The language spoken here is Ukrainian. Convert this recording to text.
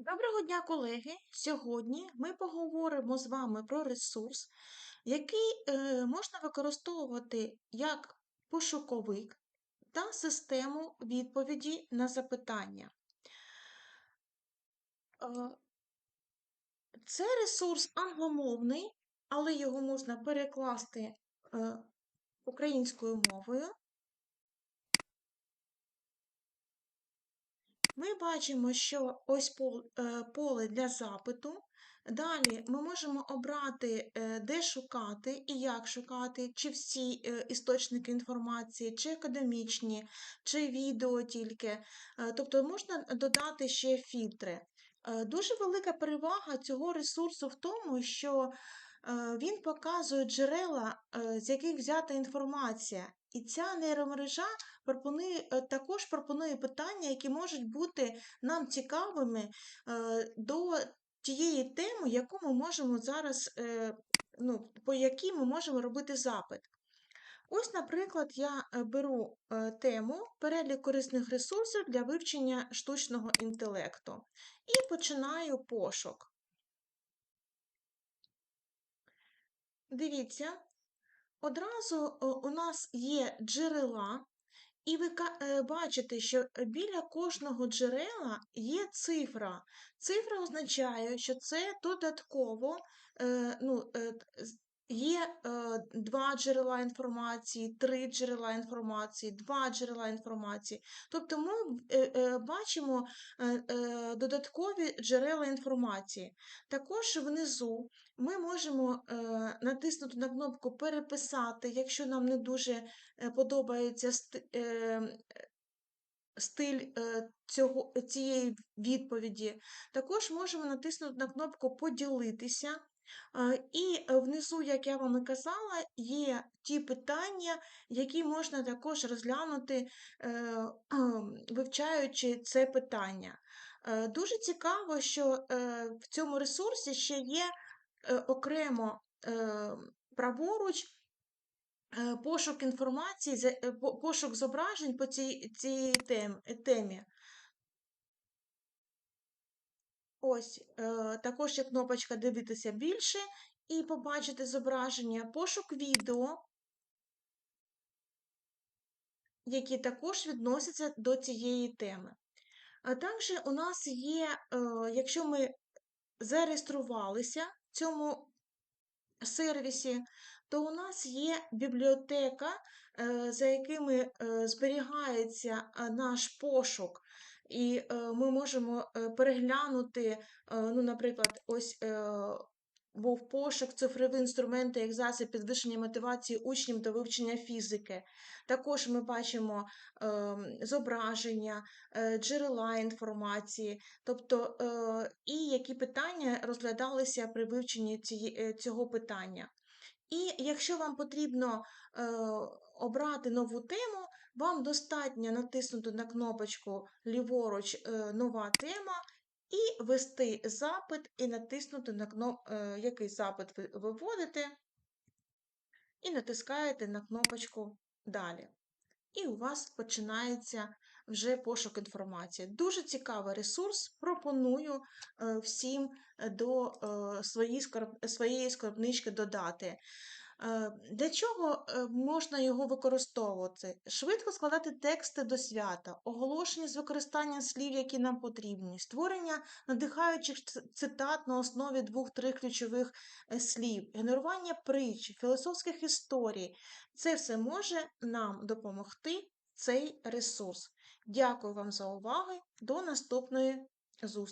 Доброго дня, колеги! Сьогодні ми поговоримо з вами про ресурс, який е, можна використовувати як пошуковик та систему відповіді на запитання. Е, це ресурс англомовний, але його можна перекласти е, українською мовою. Ми бачимо, що ось е, поле для запиту. Далі ми можемо обрати, е, де шукати і як шукати, чи всі е, істочники інформації, чи академічні, чи відео тільки. Тобто можна додати ще фільтри. Дуже велика перевага цього ресурсу в тому, що він показує джерела, з яких взята інформація. І ця нейромережа пропонує, е, також пропонує питання, які можуть бути нам цікавими е, до тієї теми, яку ми можемо зараз, е, ну, по якій ми можемо робити запит. Ось, наприклад, я беру тему перелік корисних ресурсів для вивчення штучного інтелекту і починаю пошук. Дивіться, одразу у нас є джерела, і ви е, бачите, що біля кожного джерела є цифра. Цифра означає, що це додатково е, ну, е, Є е, два джерела інформації, три джерела інформації, два джерела інформації. Тобто ми е, е, бачимо додаткові джерела інформації. Також внизу ми можемо натиснути на кнопку Переписати, якщо нам не дуже подобається стиль е, цього, цієї відповіді. Також можемо натиснути на кнопку Поділитися. І внизу, як я вам і казала, є ті питання, які можна також розглянути, е, вивчаючи це питання. Е, дуже цікаво, що в цьому ресурсі ще є окремо праворуч Е, пошук інформації, е, пошук зображень по цій цій темі. Ось, е, також є кнопочка Дивитися більше і побачити зображення, пошук відео, які також відносяться до цієї теми. А також у нас є, якщо ми зареєструвалися в цьому сервісі, то у нас є бібліотека, е, за якими е, зберігається е, наш пошук, і ми можемо переглянути, ну, наприклад, ось. Був пошук цифрові інструменти як засіб підвищення мотивації учнів до вивчення фізики. Також ми бачимо е, зображення, е, джерела інформації, тобто е, і які питання розглядалися при вивченні ці, цього питання. І якщо вам потрібно е, обрати нову тему, вам достатньо натиснути на кнопочку ліворуч е, Нова тема і ввести запит, і натиснути на кнопку, е, який запит ви виводите, і натискаєте на кнопочку Далі. І у вас починається вже пошук інформації. Дуже цікавий ресурс. Пропоную е, всім до е, своєї скарбнички додати. Е, для чого можна його використовувати? Швидко складати тексти до свята, оголошення з використанням слів, які нам потрібні, створення надихаючих цитат на основі двох-трьох ключових слів, генерування притч, філософських історій. Це все може нам допомогти цей ресурс. Дякую вам за увагу. До наступної зустрічі!